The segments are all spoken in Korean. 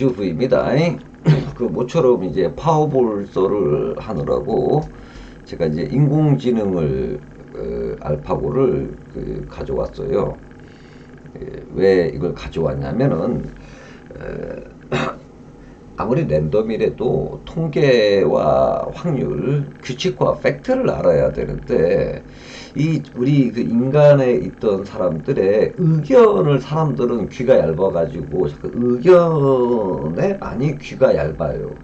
우주부입니다. 그 모처럼 이제 파워볼서를 하느라고 제가 이제 인공지능을 어, 알파고를 그 가져왔어요. 예, 왜 이걸 가져왔냐면은 어, 아무리 랜덤이라도 통계와 확률, 규칙과 팩트를 알아야 되는데 이 우리 그 인간에 있던 사람들의 의견을 사람들은 귀가 얇아가지고 의견에 많이 귀가 얇아요.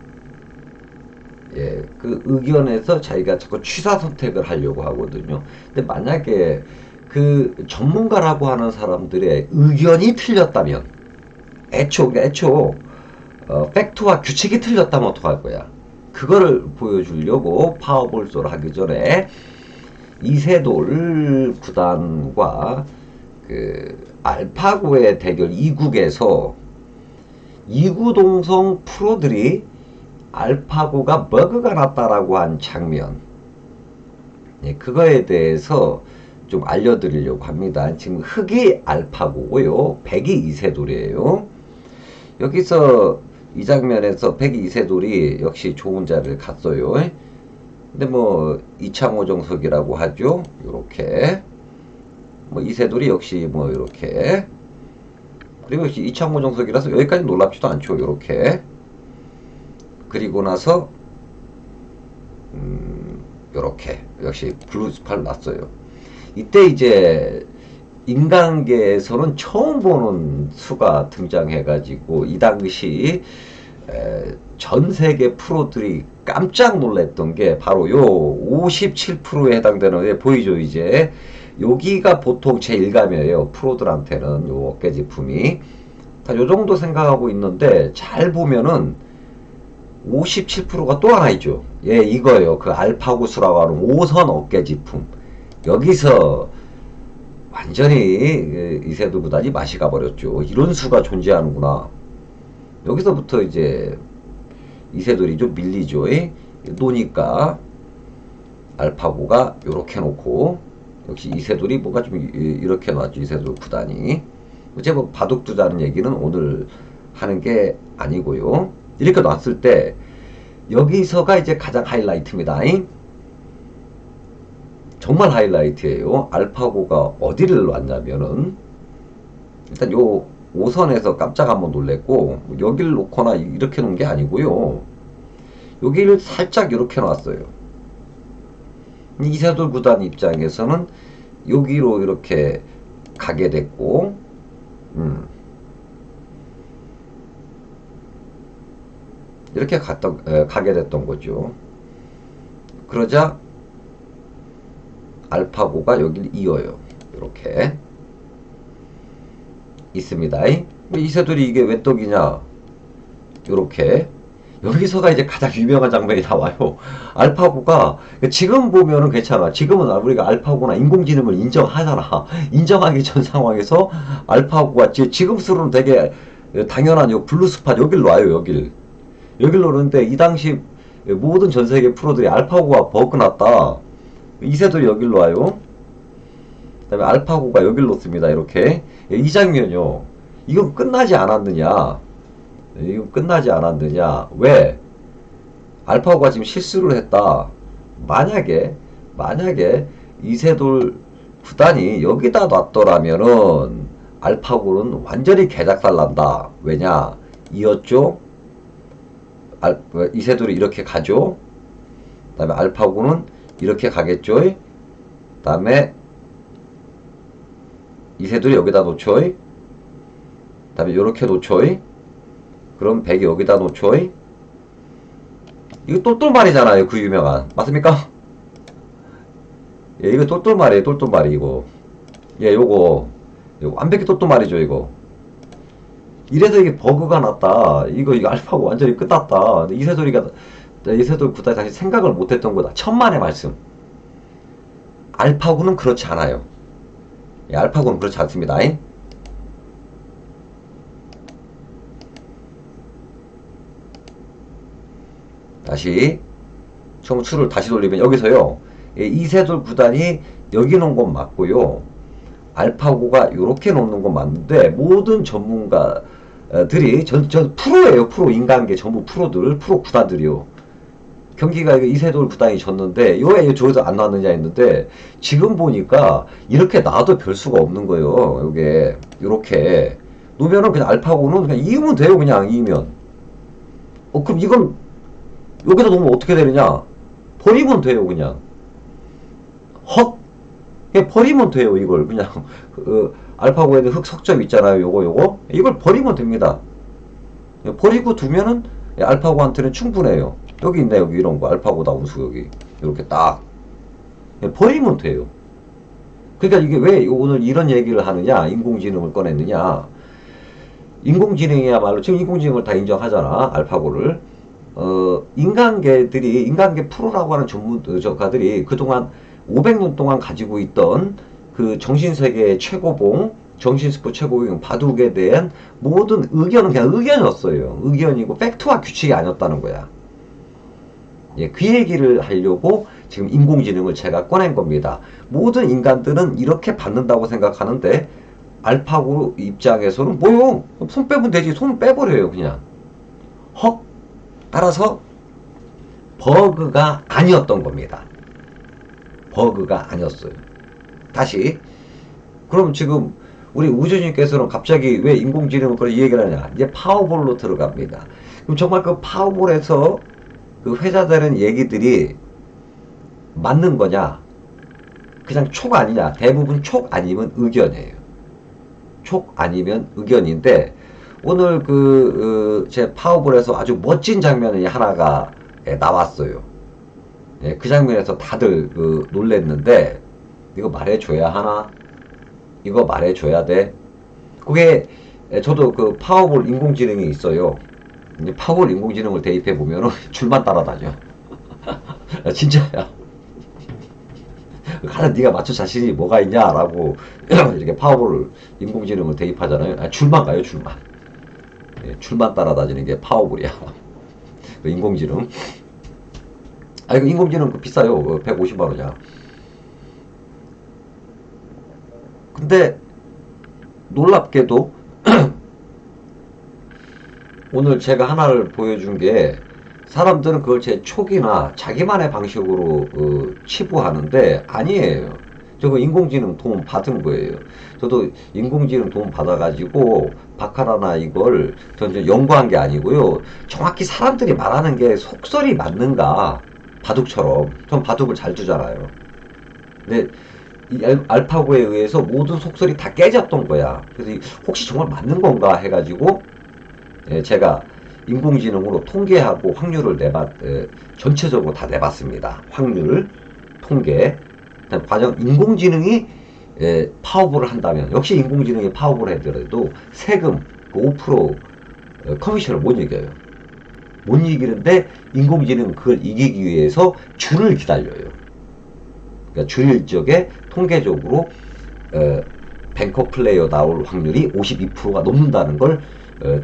예, 그 의견에서 자기가 자꾸 취사 선택을 하려고 하거든요. 근데 만약에 그 전문가라고 하는 사람들의 의견이 틀렸다면, 애초, 애초, 어, 팩트와 규칙이 틀렸다면 어떡할 거야? 그거를 보여주려고 파워볼소를 하기 전에 이세돌 구단과 그 알파고의 대결 2국에서 이구동성 프로들이 알파고가 버그가 났다라고 한 장면 예, 그거에 대해서 좀 알려드리려고 합니다. 지금 흑이 알파고고요. 백이 이세돌이에요. 여기서 이 장면에서 백이 이세돌이 역시 좋은 자를 갔어요. 근데 뭐 이창호 정석이라고 하죠. 요렇게 뭐 이세돌이 역시 뭐 이렇게 그리고 역시 이창호 정석이라서 여기까지 놀랍지도 않죠. 요렇게 그리고 나서 음 요렇게 역시 블루스팔 났어요. 이때 이제 인간계에서는 처음 보는 수가 등장해가지고 이 당시 에, 전 세계 프로들이 깜짝 놀랐던 게 바로 요 57%에 해당되는 예, 보이죠 이제? 여기가 보통 제1감이에요 프로들한테는 요 어깨 제품이. 다 요 정도 생각하고 있는데 잘 보면은 57%가 또 하나 있죠. 예 이거예요. 그 알파구스라고 하는 5선 어깨 제품. 여기서 완전히 그 이세돌 구단이 맛이 가버렸죠. 이런 수가 존재하는구나. 여기서부터 이제 이세돌이 좀 밀리죠. 노니까 알파고가 이렇게 놓고 역시 이세돌이 뭔가 좀 이렇게 놨죠. 이세돌 구단이. 어째 뭐 바둑 두자는 얘기는 오늘 하는 게 아니고요. 이렇게 놨을 때 여기서가 이제 가장 하이라이트입니다. 정말 하이라이트예요. 알파고가 어디를 놨냐면은 일단 요 5선에서 깜짝 한번 놀랬고 여기를 놓거나 이렇게 놓은 게 아니고요. 여기를 살짝 이렇게 놨어요. 이세돌 구단 입장에서는 여기로 이렇게 가게 됐고 음. 이렇게 갔던, 에, 가게 됐던 거죠. 그러자 알파고가 여기를 이어요. 이렇게. 있습니다. 이세돌이 이게 왜 떡이냐? 요렇게. 여기서가 이제 가장 유명한 장면이 나와요. 알파고가 지금 보면은 괜찮아. 지금은 우리가 알파고나 인공지능을 인정하잖아. 인정하기 전 상황에서 알파고가 지금으로는 되게 당연한 요 블루스팟 여길 놔요. 여길. 여길 놓는데 이 당시 모든 전 세계 프로들이 알파고가 버그 났다. 이세돌이 여길 놔요. 그 다음에 알파고가 여길 놓습니다. 이렇게. 이 장면요. 이건 끝나지 않았느냐. 이건 끝나지 않았느냐. 왜? 알파고가 지금 실수를 했다. 만약에, 만약에 이세돌 구단이 여기다 놨더라면은 알파고는 완전히 개작살 난다. 왜냐? 이었죠? 알, 이세돌이 이렇게 가죠? 그 다음에 알파고는 이렇게 가겠죠? 그 다음에 이 세돌이 여기다 놓죠. 그 다음에 이렇게 놓죠. 그럼 백이 여기다 놓죠. 이거 똘똘말이잖아요. 그 유명한. 맞습니까? 예, 이거 똘똘말이에요. 똘똘말이 이거. 예, 요거. 요거 완벽히 똘똘말이죠, 이거. 이래서 이게 버그가 났다. 이거, 이거 알파고 완전히 끝났다. 이세돌이가, 이세돌 구단이 다시 생각을 못했던 거다. 천만의 말씀. 알파고는 그렇지 않아요. 예, 알파고는 그렇지 않습니다. 다시 처음 추를 다시 돌리면 여기서요. 예, 이세돌 구단이 여기 놓은 건 맞고요. 알파고가 이렇게 놓는 건 맞는데 모든 전문가 인간계들이 전, 전 프로예요. 프로 인간계 전부 프로들, 프로 구단들이요. 경기가 이세돌 구단이 졌는데 왜 저기서 안 나왔느냐 했는데 지금 보니까 이렇게 나와도 별 수가 없는 거예요. 요게 요렇게 놓으면은 그냥 알파고는 그냥 이으면 돼요. 그냥 이으면. 어 그럼 이건 여기다 놓으면 어떻게 되느냐? 버리면 돼요. 그냥. 헛 그냥 버리면 돼요. 이걸 그냥 그 알파고에는 흑 석점 있잖아요. 요거 요거 이걸 버리면 됩니다. 버리고 두면은 알파고한테는 충분해요. 여기 있네 여기 이런 거 알파고다 운수 여기 이렇게 딱 버리면 돼요. 그러니까 이게 왜 오늘 이런 얘기를 하느냐 인공지능을 꺼냈느냐 인공지능이야말로 지금 인공지능을 다 인정하잖아 알파고를 어 인간계들이 인간계 프로라고 하는 전문가들이 그동안 500년 동안 가지고 있던 그 정신세계 최고봉 정신스포 최고봉 바둑에 대한 모든 의견은 그냥 의견이었어요. 의견이고 팩트와 규칙이 아니었다는 거야. 예, 그 얘기를 하려고 지금 인공지능을 제가 꺼낸 겁니다. 모든 인간들은 이렇게 받는다고 생각하는데 알파고 입장에서는 뭐요? 손 빼면 되지. 손 빼버려요 그냥. 헉. 따라서 버그가 아니었던 겁니다. 버그가 아니었어요. 다시 그럼 지금 우리 우주님께서는 갑자기 왜 인공지능을 그런 얘기를 하냐? 이제 파워볼로 들어갑니다. 그럼 정말 그 파워볼에서 그 회자되는 얘기들이 맞는 거냐? 그냥 촉 아니냐? 대부분 촉 아니면 의견이에요. 촉 아니면 의견인데 오늘 그제 파워볼에서 아주 멋진 장면이 하나가 예, 나왔어요. 예, 그 장면에서 다들 그 놀랬는데 이거 말해줘야 하나? 이거 말해줘야 돼? 그게 예, 저도 그 파워볼 인공지능이 있어요. 이제 파워볼 인공지능을 대입해 보면은 줄만 따라다녀. 진짜야. 가장 네가 맞출 자신이 뭐가 있냐라고 이렇게 파워볼 인공지능을 대입하잖아요. 아, 줄만 가요, 줄만. 예, 줄만 따라다니는 게 파워볼이야. 그 인공지능. 아, 이거 인공지능 그 비싸요. 그 150만 원이야. 근데 놀랍게도 오늘 제가 하나를 보여준 게 사람들은 그걸 제 촉이나 자기만의 방식으로 어, 치부하는데 아니에요. 저거 인공지능 도움 받은 거예요. 저도 인공지능 도움 받아가지고 바카라나 이걸 전 연구한 게 아니고요. 정확히 사람들이 말하는 게 속설이 맞는가 바둑처럼 전 바둑을 잘 두잖아요. 근데 이 알- 알파고에 의해서 모든 속설이 다 깨졌던 거야. 그래서 이- 혹시 정말 맞는 건가 해가지고 예, 제가 인공지능으로 통계하고 확률을 내봤 에, 전체적으로 다 내봤습니다. 확률, 통계, 과정 인공지능이 에, 파워볼을 한다면 역시 인공지능이 파워볼 하더라도 세금 그 그5% 어, 커미션을 못 이겨요. 못 이기는데 인공지능은 그걸 이기기 위해서 줄을 기다려요. 그러니까 줄적에 통계적으로 어, 뱅커 플레이어 나올 확률이 52%가 넘는다는 걸 어,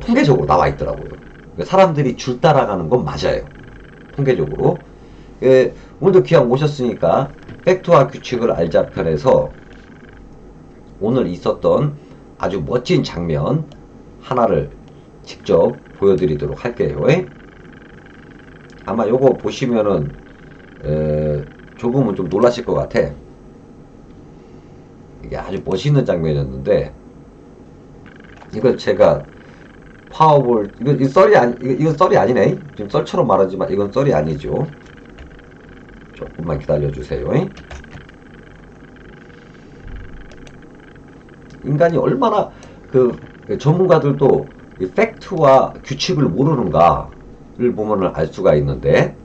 통계적으로 나와 있더라고요. 그러니까 사람들이 줄 따라가는 건 맞아요. 통계적으로. 예, 오늘도 귀한 오셨으니까 팩트와 규칙을 알자 편에서 오늘 있었던 아주 멋진 장면 하나를 직접 보여드리도록 할게요. 예? 아마 요거 보시면은 에, 조금은 좀 놀라실 것 같아. 이게 아주 멋있는 장면이었는데 이걸 제가 파워볼 이거, 이거 썰이 아니 이거, 이건 썰이 아니네. 지금 썰처럼 말하지만 이건 썰이 아니죠. 조금만 기다려 주세요. 인간이 얼마나 그 전문가들도 이 팩트와 규칙을 모르는가를 보면은 알 수가 있는데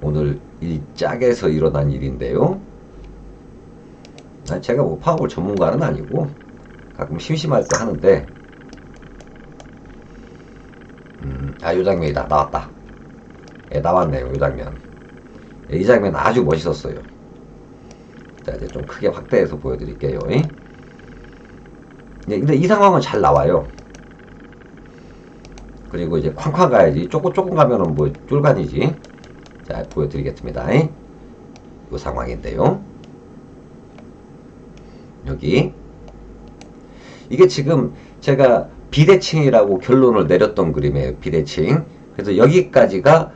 오늘 이 짝에서 일어난 일인데요. 아, 제가 뭐 파워볼 전문가는 아니고 가끔 심심할 때 하는데 음, 아, 요 장면이다. 나왔다. 예, 나왔네요. 요 장면. 예, 이 장면 아주 멋있었어요. 자, 이제 좀 크게 확대해서 보여드릴게요. 예, 근데 이 상황은 잘 나와요. 그리고 이제 쾅쾅 가야지. 조금 조금 가면은 뭐 쫄간이지. 자, 보여드리겠습니다. 이 상황인데요. 여기 이게 지금 제가 비대칭이라고 결론을 내렸던 그림이에요. 비대칭. 그래서 여기까지가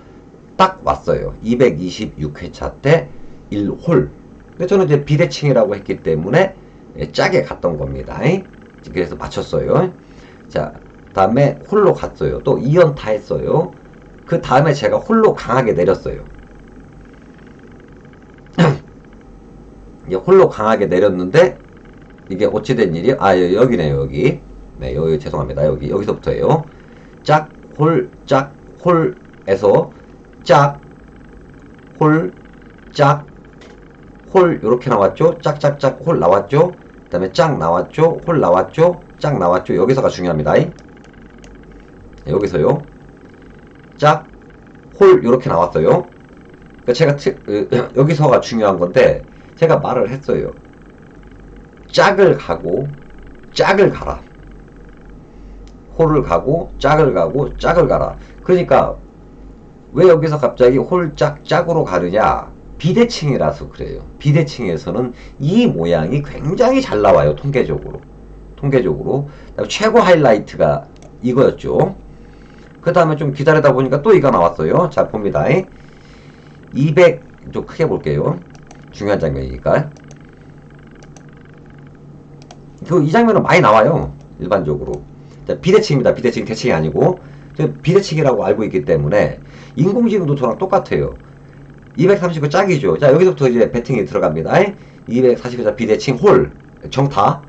딱 왔어요. 226회차 때 1홀. 근데 저는 이제 비대칭이라고 했기 때문에 예, 짜게 갔던 겁니다. 그래서 맞췄어요. 자, 다음에 홀로 갔어요. 또 2연타 했어요. 그 다음에 제가 홀로 강하게 내렸어요. 홀로 강하게 내렸는데 이게 어찌된 일이요? 아 여- 여기네요 여기. 네 여기 죄송합니다. 여기 여기서부터예요. 짝홀 짝 홀에서 짝홀 짝홀 요렇게 나왔죠? 짝짝짝 홀 나왔죠? 그 다음에 짝 나왔죠? 홀 나왔죠? 짝 나왔죠? 여기서가 중요합니다. 네, 여기서요. 짝홀 요렇게 나왔어요. 그러니까 제가 트- 으, 여기서가 중요한 건데 제가 말을 했어요. 짝을 가고 짝을 가라. 홀을 가고 짝을 가고 짝을 가라. 그러니까 왜 여기서 갑자기 홀짝 짝으로 가느냐? 비대칭이라서 그래요. 비대칭에서는 이 모양이 굉장히 잘 나와요. 통계적으로. 통계적으로. 최고 하이라이트가 이거였죠. 그 다음에 좀 기다리다 보니까 또 이거 나왔어요. 자, 봅니다. 200, 좀 크게 볼게요. 중요한 장면이니까. 그, 이 장면은 많이 나와요. 일반적으로. 자, 비대칭입니다. 비대칭, 대칭이 아니고. 저 비대칭이라고 알고 있기 때문에, 인공지능도 저랑 똑같아요. 239 짝이죠. 자, 여기서부터 이제 배팅이 들어갑니다. 240자 비대칭 홀, 정타.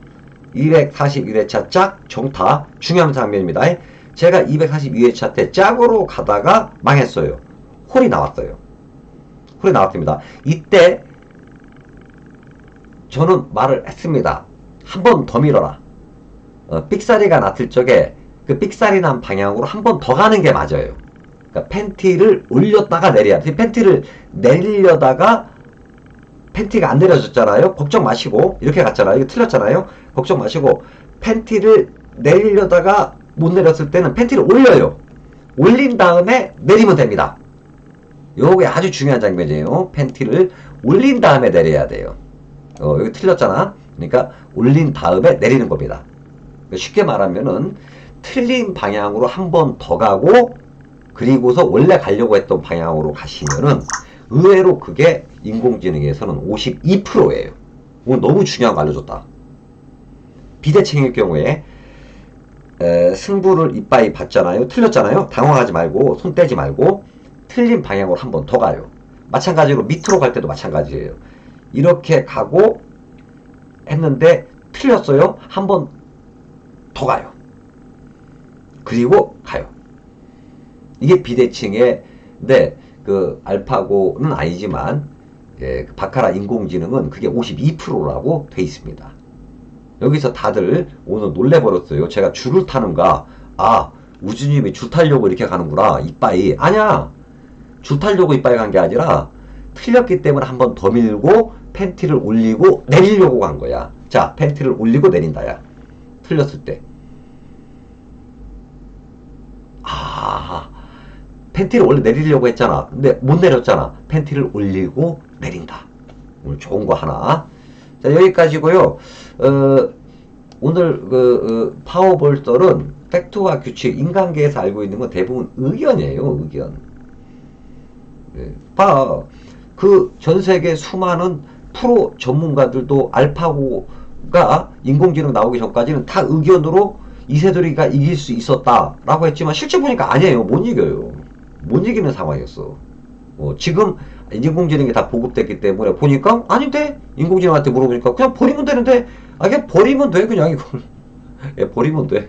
241회차 짝, 정타. 중요한 장면입니다. 제가 242회차 때 짝으로 가다가 망했어요. 홀이 나왔어요. 홀이 나왔습니다. 이때 저는 말을 했습니다. 한 번 더 밀어라. 어, 삑사리가 났을 적에 그 삑사리 난 방향으로 한 번 더 가는 게 맞아요. 그러니까 팬티를 올렸다가 내려야 돼. 팬티를 내리려다가 팬티가 안 내려졌잖아요. 걱정 마시고 이렇게 갔잖아요. 이거 틀렸잖아요. 걱정 마시고 팬티를 내리려다가 못 내렸을 때는 팬티를 올려요. 올린 다음에 내리면 됩니다. 요게 아주 중요한 장면이에요. 팬티를 올린 다음에 내려야 돼요. 어, 여기 틀렸잖아. 그러니까 올린 다음에 내리는 겁니다. 쉽게 말하면은 틀린 방향으로 한 번 더 가고 그리고서 원래 가려고 했던 방향으로 가시면은 의외로 그게 인공지능에서는 52%예요. 오늘 너무 중요한 거 알려줬다. 비대칭일 경우에 에, 승부를 이빠이 봤잖아요. 틀렸잖아요. 당황하지 말고 손 떼지 말고 틀린 방향으로 한 번 더 가요. 마찬가지로 밑으로 갈 때도 마찬가지예요. 이렇게 가고 했는데 틀렸어요. 한 번 더 가요. 그리고 가요. 이게 비대칭의 네, 그 알파고는 아니지만 예, 그 바카라 인공지능은 그게 52%라고 돼 있습니다. 여기서 다들 오늘 놀래버렸어요. 제가 줄을 타는가? 아, 우주님이 줄 타려고 이렇게 가는구나. 이빠이. 아니야. 줄 타려고 이빠이 간 게 아니라 틀렸기 때문에 한 번 더 밀고 팬티를 올리고 내리려고 간 거야. 자, 팬티를 올리고 내린다야. 틀렸을 때. 아, 팬티를 원래 내리려고 했잖아. 근데 못 내렸잖아. 팬티를 올리고 내린다. 오늘 좋은 거 하나. 자, 여기까지고요. 어, 오늘 그 어, 파워볼설은 팩트와 규칙, 인간계에서 알고 있는 건 대부분 의견이에요. 의견. 네. 봐. 그 전 세계 수많은 프로 전문가들도 알파고가 인공지능 나오기 전까지는 다 의견으로 이세돌이가 이길 수 있었다라고 했지만 실제 보니까 아니에요. 못 이겨요. 못 이기는 상황이었어. 어, 지금 인공지능이 다 보급됐기 때문에 보니까 아닌데 인공지능한테 물어보니까 그냥 버리면 되는데 아 그냥 버리면 돼 그냥 이걸 예, 버리면 돼.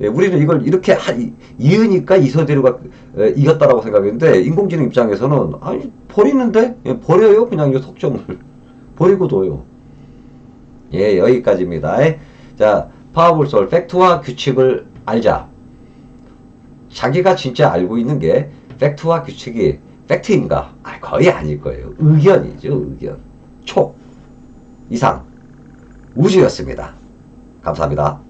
예, 우리는 이걸 이렇게 하, 이- 이으니까 이서대로가 에, 이겼다라고 생각했는데 인공지능 입장에서는 아니 버리는데 예, 버려요 그냥 이 속점을 버리고 둬요. 예 여기까지입니다. 예. 자 파워볼솔 팩트와 규칙을 알자. 자기가 진짜 알고 있는 게 팩트와 규칙이 팩트인가? 아, 거의 아닐 거예요. 의견이죠, 의견. 초 이상 우주였습니다. 감사합니다.